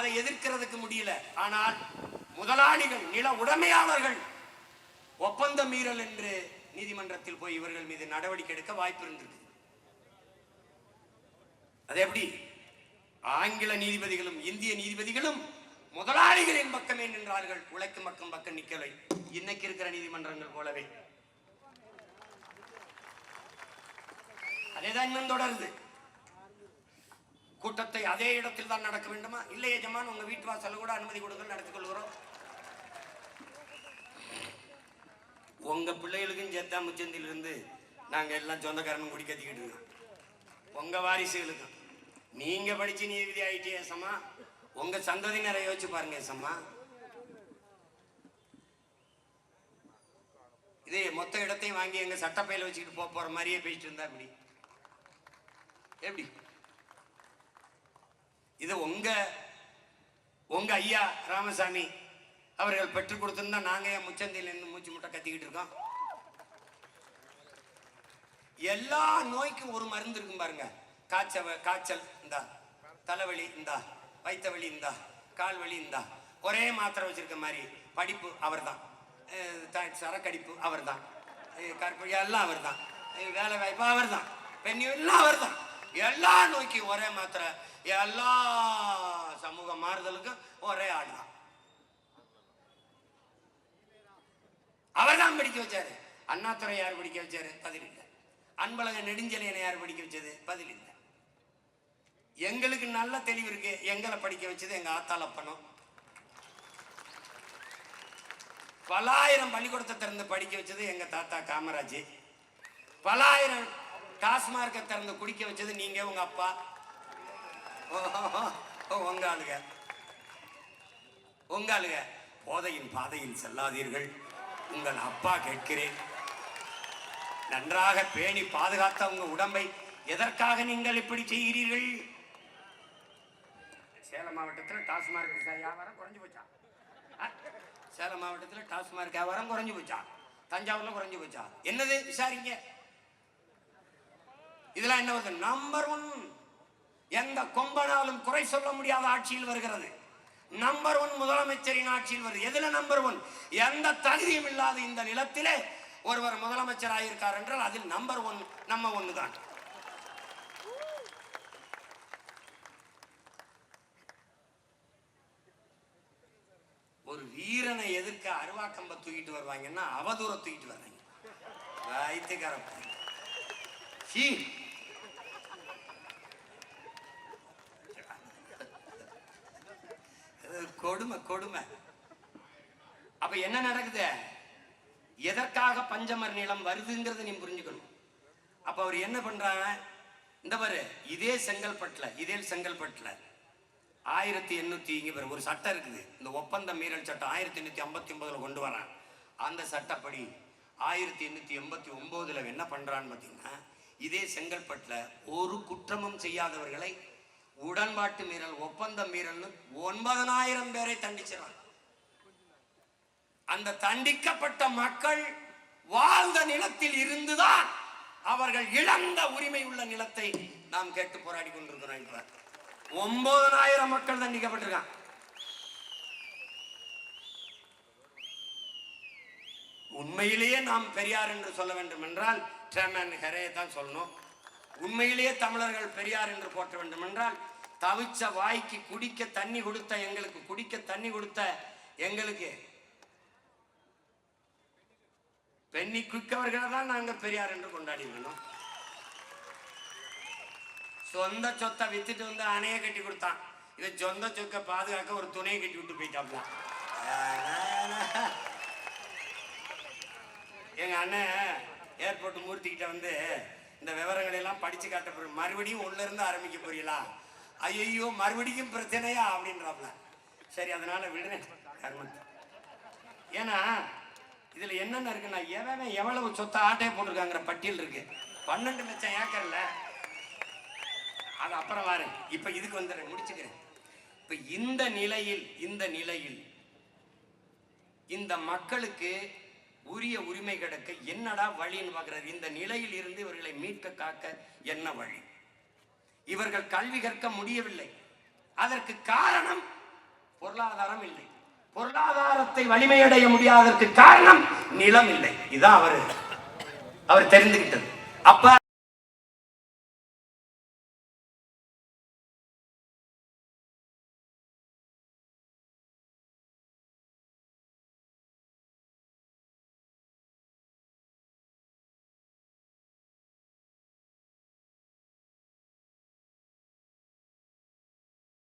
அதை எதிர்க்கிறதுக்கு முடியல. ஆனால் முதலாளிகள் நில உடைமையாளர்கள் ஒப்பந்த மீறல் என்று நீதிமன்றத்தில் போய் இவர்கள் மீது நடவடிக்கை எடுக்க வாய்ப்பு இருந்திருக்கு. அது எப்படி? ஆங்கில நீதிபதிகளும் இந்திய நீதிபதிகளும் முதலாளிகளின் பக்கமே நின்றார்கள். உழைக்கும் பக்கம் பக்கம் நிக்கலை. இன்னைக்கு இருக்கிற நீதிமன்றங்கள் போலவே. அதேதான் இன்னும் தொடருது கூட்டத்தை அதே இடத்தில் தான் நடக்க வேண்டுமா? இல்லை எஜமான் உங்க வீட்டு வாசல்ல கூட அனுமதி கொடுங்க நடத்திக் கொள்கிறோம். உங்க பிள்ளைகளுக்கும் சேர்த்தா முச்சந்தில இருந்து நாங்க எல்லாம் சொந்தக்காரனும் குடி கத்திக்கிட்டு இருக்கோம். உங்க வாரிசுகளுக்கும் நீங்க படிச்சு நீதிபதி ஆயிட்டே ஏசம்மா உங்க சந்ததியினரை யோசிச்சு பாருங்க ஏசம்மா இதே மொத்த இடத்தையும் வாங்கி எங்க சட்டப்பையில வச்சுக்கிட்டு போக போற மாதிரியே பேசிட்டு இருந்தா இப்படி எப்படி? இது உங்க உங்க ஐயா ராமசாமி அவர்கள் பெற்றுக் கொடுத்திருந்தா நாங்க ஏன் முச்சந்தியில இருந்து மூச்சு முட்டை கத்திக்கிட்டு இருக்கோம்? எல்லா நோய்க்கும் ஒரு மருந்து இருக்கும் பாருங்க. காய்ச்ச காய்ச்சல் இந்தா தலைவலி இந்தா வைத்த வலி இந்தா கால் வலி இந்தா. ஒரே மாத்திரை வச்சிருக்க மாதிரி படிப்பு அவர்தான். தான் சரக்கடிப்பு அவர்தான். தான் கற்பழி எல்லாம் அவர்தான். தான் வேலை வாய்ப்பு அவர்தான். பெண் எல்லாம் அவர்தான். எல்லா நோய்க்கும் ஒரே மாத்திரை எல்லா சமூக மாறுதலுக்கும் ஒரே ஆள் தான். அவர்தான் படிக்க வச்சாரு. அண்ணாதுரை யார் படிக்க வச்சாரு? பதில் இல்லை. அன்பழக நெடுஞ்செழியனை யார் படிக்க வச்சது? பதில் இல்லை. எங்களுக்கு நல்ல தெளிவு இருக்கு. எங்களை படிக்க வச்சது எங்க ஆத்தால பணம் பலாயிரம் பள்ளிக்கூடத்தை திறந்து படிக்க வச்சது எங்க தாத்தா காமராஜ். பலாயிரம் டாஸ்மார்க்கை திறந்து குடிக்க வச்சது நீங்க உங்க அப்பா. உங்க ஆளுங்க. உங்க ஆளுங்க. போதையின் பாதையில் செல்லாதீர்கள். உங்கள் அப்பா கேட்கிறேன். நன்றாக பேணி பாதுகாத்த உங்க உடம்பை எதற்காக நீங்கள் இப்படி செய்கிறீர்கள்? சேலம் மாவட்டத்தில் டாஸ்மார்க் வியாபாரம் குறைஞ்சு போச்சா? சேலம் மாவட்டத்தில் டாஸ்மார்க் வியாபாரம் குறைஞ்சு போச்சா? தஞ்சாவூர்ல குறைஞ்சு போச்சா? என்னது விசாரிங்க. இதெல்லாம் என்ன வருது? நம்பர் ஒன் எந்த கொம்பனாலும் குறை சொல்ல முடியாத ஆட்சியில் வருகிறது. நம்பர் ஒன் முதலமைச்சரின் ஆட்சியில் வருது. எதுல நம்பர் ஒன் எந்த தகுதியும் இல்லாத இந்த நிலத்திலே ஒருவர் முதலமைச்சர் ஆயிருக்கார் என்றால் அதில் நம்பர் ஒன் நம்ம ஒன்று தான். ஒரு வீரனை எதிர்க்க அருவாக்கம்ப தூக்கிட்டு வருவாங்கன்னா அவதூற தூக்கிட்டு வர்றாங்க. வைத்தியக்கார கொடுமை கொடுமை. அப்ப என்ன நடக்குது? எதற்காக பஞ்சமர் நிலம் வருதுங்கிறத நீ புரிஞ்சுக்கணும். அப்ப அவர் என்ன பண்றாங்க இந்த பாரு இதே செங்கல்பட்டுல இதே செங்கல்பட்டுல. ஆயிரத்தி எண்ணூத்தி இங்க பாரு ஒரு சட்டம் இருக்குது. இந்த ஒப்பந்த மீறல் சட்டம் ஆயிரத்தி எண்ணூத்தி ஐம்பத்தி ஒன்பதுல கொண்டு வரான். அந்த சட்டப்படி ஆயிரத்தி எண்ணூத்தி எண்பத்தி ஒன்பதுல என்ன பண்றான்னு பாத்தீங்கன்னா இதே செங்கல்பட்டுல ஒரு குற்றமும் செய்யாதவர்களை உடன்பாட்டு மீறல் ஒப்பந்த மீறல்னு ஒன்பதனாயிரம் பேரை தண்டிச்சிடறான் அந்த தண்டிக்கப்பட்ட மக்கள் வாழ்ந்த நிலத்தில் இருந்துதான் அவர்கள் இழந்த உரிமை உள்ள நிலத்தை நாம் கேட்டு போராடி கொண்டிருக்கிறோம் என்றார். ஒன்பதனாயிரம் மக்கள் தண்டிக்கப்பட்டிருக்கான் உண்மையிலேயே நாம் பெரியார் என்று சொல்ல வேண்டும் என்றால் ட்ரெமன் தான் சொல்லணும். உண்மையிலேயே தமிழர்கள் பெரியார் என்று போற்ற வேண்டும் என்றால் தவிச்ச வாய்க்கு குடிக்க தண்ணி கொடுத்த எங்களுக்கு குடிக்க தண்ணி கொடுத்த எங்களுக்கு. பெண்ணி குக்கவர்களை தான் நாங்க பெரியார் என்று கொண்டாடி இருக்கணும் சொந்த சொத்தை வித்துட்டு வந்து அணைய கட்டி கொடுத்தான். இது சொந்த சொக்கை பாதுகாக்க ஒரு துணையை கட்டி விட்டு போயிட்டாப்ல எங்க அண்ணன் ஏர்போர்ட் மூர்த்திக்கிட்ட வந்து இந்த விவரங்களை எல்லாம் படிச்சு காட்ட போறேன் மறுபடியும் உள்ள இருந்து ஆரம்பிக்க போறீங்களா? ஐயோ மறுபடியும் பிரச்சனையா? அப்படின்றாப்ல. சரி அதனால விடுறேன் கர்மத்தை. ஏன்னா இதுல என்னென்ன இருக்குன்னா எவன் எவ்வளவு சொத்தை ஆட்டையை போட்டிருக்காங்கிற பட்டியல் இருக்கு. பன்னெண்டு லட்சம் ஏக்கர்ல அது அப்புறம் வாரு. இப்ப இதுக்கு வந்துடுறேன் முடிச்சுக்கிறேன். இப்ப இந்த நிலையில் இந்த நிலையில் இந்த மக்களுக்கு உரிய உரிமை கிடைக்க என்னடா வழின்னு பார்க்கிறார் இந்த நிலையில் இருந்து இவர்களை மீட்க காக்க என்ன வழி? இவர்கள் கல்வி கற்க முடியவில்லை. அதற்கு காரணம் பொருளாதாரம் இல்லை. பொருளாதாரத்தை வலிமையடைய முடியாததற்கு காரணம் நிலம் இல்லை. இதான் அவர் அவர் தெரிந்துகிட்டது. அப்ப